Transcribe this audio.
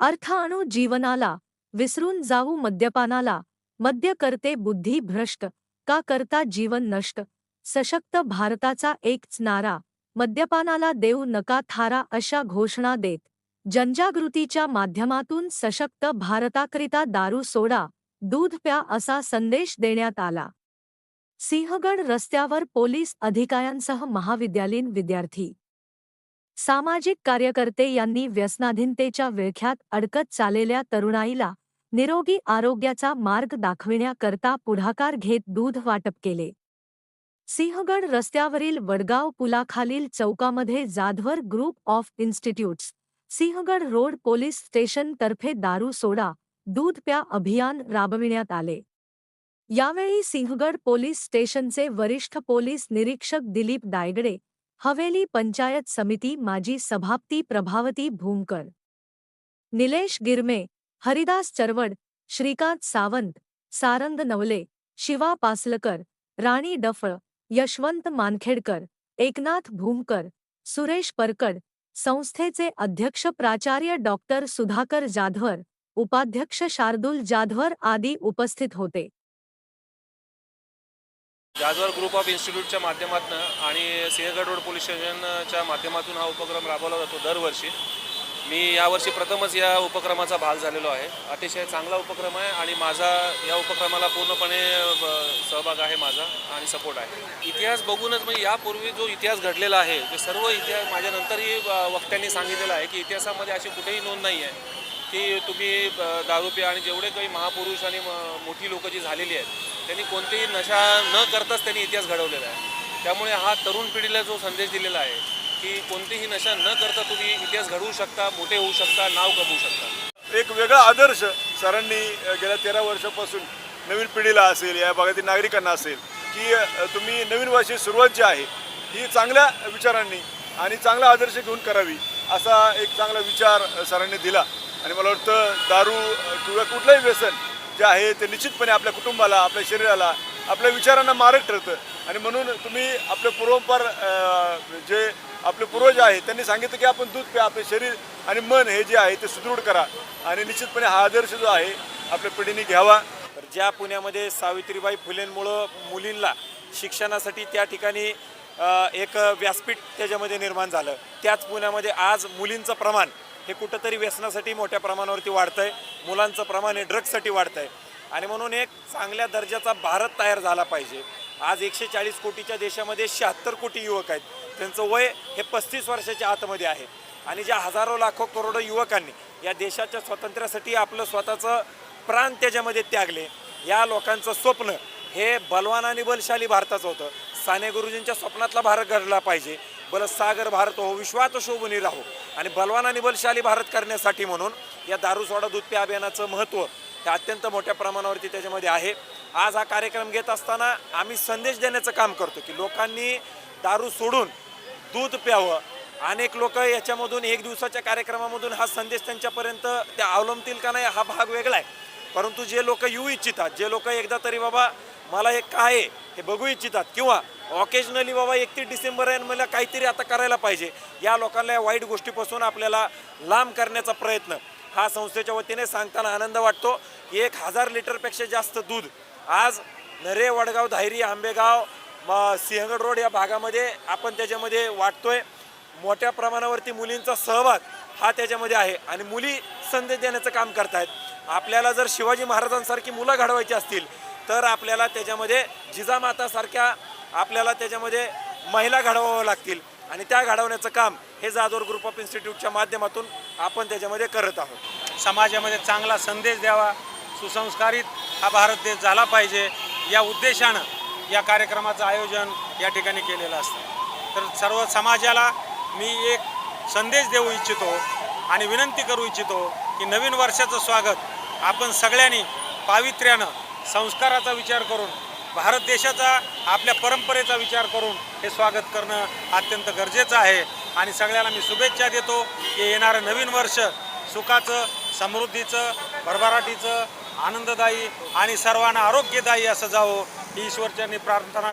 अर्थ आणू जीवनाला विसरून जाऊ मद्यपानाला. मद्य करते बुद्धी भ्रष्ट का करता जीवन नष्ट? सशक्त भारताचा एकच नारा मद्यपानाला देऊ नका थारा अशा घोषणा देत. जनजागृतीच्या माध्यमातून सशक्त भारताकरिता दारू सोडा दूध प्या असा संदेश देण्यात आला. सिंहगड रस्त्यावर पोलीस अधिकाऱ्यांसह महाविद्यालयीन विद्यार्थी सामाजिक कार्यकर्ते यांनी व्यसनाधीनतेच्या विळख्यात अडकत चाललेल्या तरुणाईला निरोगी आरोग्याचा मार्ग दाखविण्याकरता पुढाकार घेत दूध वाटप केले. सिंहगड रस्त्यावरील वडगाव पुलाखालील चौकामध्ये Jadhavar group of institutes Sinhagad road police स्टेशनतर्फे दारू सोडा दूध प्या अभियान राबविण्यात आले. यावेळी सिंहगड पोलीस स्टेशनचे वरिष्ठ पोलीस निरीक्षक दिलीप दायगडे हवेली पंचायत समिती माजी सभापती प्रभावती भूमकर. निलेश गिरमे हरिदास चरवड श्रीकांत सावंत सारंग नवले शिवा पासलकर राणी डफळ यशवंत मानखेडकर एकनाथ भूमकर सुरेश परकड संस्थेचे अध्यक्ष प्राचार्य डॉक्टर सुधाकर जाधवर उपाध्यक्ष शार्दुल जाधवर आदी उपस्थित होते. जाधवर ग्रुप ऑफ इन्स्टिट्यूटच्या माध्यमातून आणि सिंहगड रोड पोलीस स्टेशनच्या माध्यमातून हा उपक्रम राबवला जातो दरवर्षी. मी यावर्षी प्रथमच या उपक्रमाचा भाग झालेलो आहे. अतिशय चांगला उपक्रम आहे आणि माझा या उपक्रमाला पूर्णपणे सहभाग आहे माझा आणि सपोर्ट आहे. इतिहास बघूनच म्हणजे यापूर्वी जो इतिहास घडलेला आहे ते सर्व इतिहास माझ्यानंतरही वक्त्यांनी सांगितलेलं आहे की इतिहासामध्ये अशी कुठेही नोंद नाही आहे की तुम्ही अ, दारू प्या आणि जेवढे काही महापुरुष आणि म- मोठी लोकं जी झालेली आहेत त्यांनी कोणतीही नशा न करताच त्यांनी इतिहास घडवलेला आहे. त्यामुळे हा तरुण पिढीला जो संदेश दिलेला आहे की कोणतीही नशा न करता तुम्ही इतिहास घडवू शकता मोठे होऊ शकता नाव कमवू शकता. एक वेगळा आदर्श सरांनी गेल्या तेरा वर्षापासून नवीन पिढीला असेल या भागातील नागरिकांना असेल की तुम्ही नवीन वर्षी सुरुवात जी आहे ही चांगल्या विचारांनी आणि चांगला आदर्श घेऊन करावी असा एक चांगला विचार सरांनी दिला. आणि मला वाटतं दारू किंवा कुठलंही व्यसन जे आहे ते निश्चितपणे आपल्या कुटुंबाला आपल्या शरीराला आपल्या विचारांना मारक ठरतं. आणि म्हणून तुम्ही आपले पूर्वपार जे आपले पूर्वज आहेत त्यांनी सांगितलं की आपण दूध प्या आपले शरीर आणि मन हे जे आहे ते सुदृढ करा. आणि निश्चितपणे हा आदर्श जो आहे आपल्या पिढीने घ्यावा. तर ज्या पुण्यामध्ये सावित्रीबाई फुलेंमुळं मुलींना शिक्षणासाठी त्या ठिकाणी एक व्यासपीठ त्याच्यामध्ये निर्माण झालं. त्याच पुण्यामध्ये आज मुलींचं प्रमाण हे कुठंतरी व्यसनासाठी मोठ्या प्रमाणावरती वाढतं आहे मुलांचं प्रमाण हे ड्रग्जसाठी वाढतं आहे आणि म्हणून एक चांगल्या दर्जाचा भारत तयार झाला पाहिजे. आज एकशे चाळीस कोटीच्या देशामध्ये शहात्तर कोटी युवक आहेत. त्यांचं वय हे पस्तीस वर्षाच्या आतमध्ये आहे. आणि ज्या हजारो लाखो करोडो युवकांनी या देशाच्या स्वातंत्र्यासाठी आपलं स्वतःचं प्राण त्याच्यामध्ये त्यागले. या लोकांचं स्वप्न हे बलवान आणि बलशाली भारताचं होतं. साने गुरुजींच्या स्वप्नातला भारत घडला पाहिजे. बल सागर भारत हो विश्वात शोभनी राहो. आणि बलवान आणि बलशाली भारत करण्यासाठी म्हणून या दारू सोडा दूध प्या अभियानाचं महत्त्व हे अत्यंत मोठ्या प्रमाणावरती त्याच्यामध्ये आहे. आज हा कार्यक्रम घेत असताना आम्ही संदेश देण्याचं काम करतो की लोकांनी दारू सोडून दूध प्यावं. अनेक लोक याच्यामधून एक दिवसाच्या कार्यक्रमामधून हा संदेश त्यांच्यापर्यंत ते अवलंबतील का नाही हा भाग वेगळा आहे. परंतु जे लोक येऊ इच्छितात जे लोक एकदा तरी बाबा मला हे काय आहे हे बघू इच्छितात किंवा ऑकेजनली बाबा एकतीस डिसेंबर आहे मला काहीतरी आता करायला पाहिजे. या लोकांना या वाईट गोष्टीपासून आपल्याला लांब करण्याचा प्रयत्न. हा संस्थेच्या वतीने सांगताना आनंद वाटतो. की एक हजार लिटरपेक्षा जास्त दूध आज नरे वडगाव धायरी आंबेगाव म सिंहगड रोड या भागामध्ये आपण त्याच्यामध्ये वाटतोय. मोठ्या प्रमाणावरती मुलींचा सहभाग हा त्याच्यामध्ये आहे आणि मुली संदेश देण्याचं काम करतायत. आपल्याला जर शिवाजी महाराजांसारखी मुलं घडवायची असतील तर आपल्याला त्याच्यामध्ये जिजामातासारख्या आपल्याला त्याच्यामध्ये महिला घडवावं लागतील. आणि त्या घडवण्याचं काम हे जाधवर ग्रुप ऑफ इन्स्टिट्यूटच्या माध्यमातून आपण त्याच्यामध्ये करत आहोत. समाजामध्ये चांगला संदेश द्यावा सुसंस्कारित हा भारत देश झाला पाहिजे या उद्देशानं या कार्यक्रमाचं आयोजन या ठिकाणी केलेलं असतं. तर सर्व समाजाला मी एक संदेश देऊ इच्छितो आणि विनंती करू इच्छितो की नवीन वर्षाचं स्वागत आपण सगळ्यांनी पावित्र्यानं संस्काराचा विचार करून भारत देशाचा आपल्या परंपरेचा विचार करून हे स्वागत करणं अत्यंत गरजेचं आहे. आणि सगळ्याला मी शुभेच्छा देतो की येणारं नवीन वर्ष सुखाचं समृद्धीचं भरभराटीचं आनंददायी आणि सर्वांना आरोग्यदायी असं जावं. ही ईश्वरचरणी प्रार्थना